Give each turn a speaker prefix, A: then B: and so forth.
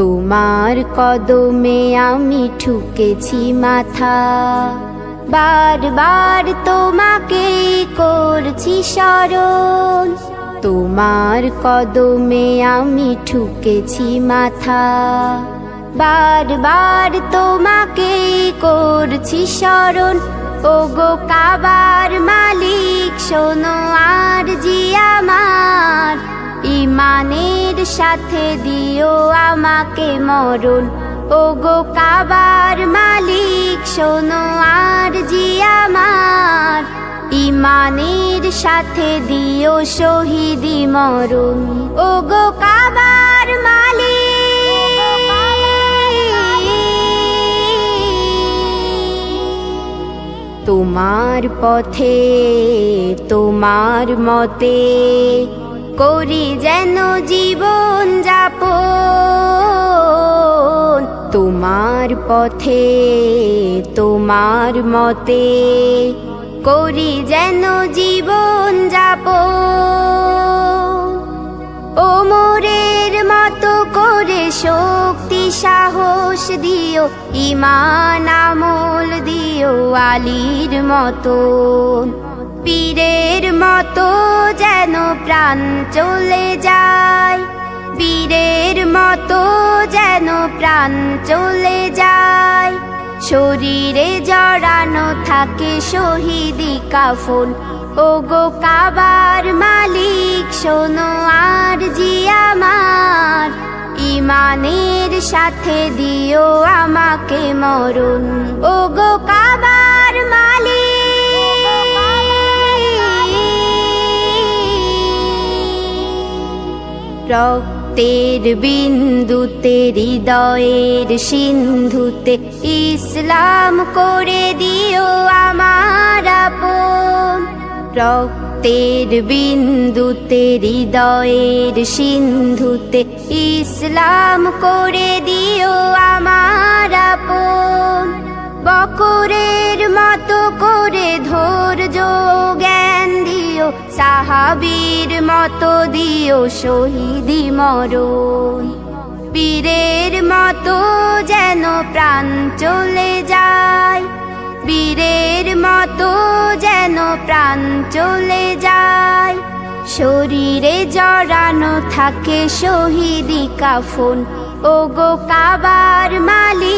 A: তোমার কদমে আমি ঠুকেছি মাথা। বারবার তোমাকে করছি স্মরণ। তোমার কদমে আমি ঠুকেছি মাথা। বারবার তোমাকে করছি স্মরণ। ও গো কাবার মালিক, শোনো আর জি আমার। ইমানের সাথে দিও আমাকে মরণ। ও গো কাবার মালিক, শোনো আর জি আমার। ইমানের সাথে দিও শহীদি মরণ। ও গো কাবার মালিক। তোমার পথে, তোমার মতে করি যেন জীবন যাপন। তোমার পথে, তোমার মতে করি যেন জীবন যাপন। ওমরের মতো করে শক্তি সাহস দিও, ইমান আমল দিও আলীর মতো পীরের মতো যেন প্রাণ চলে যায়। পীরের মতো যেন প্রাণ চলে যায়। শরীরে জড়ানো থাকে শহীদি কাফন। ও গো কাবার মালিক, শোনো আর জি আমার। ইমানের সাথে দিও আমাকে মরণ। ও গো রক্তের বিন্দুতে, হৃদয়ের সিন্ধুতে ইসলাম করে দিও আমার রক্তের বিন্দুতে, হৃদয়ের সিন্ধুতে ইসলাম করে দিও আমার বকরের সাহাবীর মতো দিও শহীদি মরণ। বীরের মতো যেন প্রাণ চলে যায়। বীরের মতো যেন প্রাণ চলে যায়। শরীরে জড়ানো থাকে শহীদি কাফন। ও গো কাবার মালিক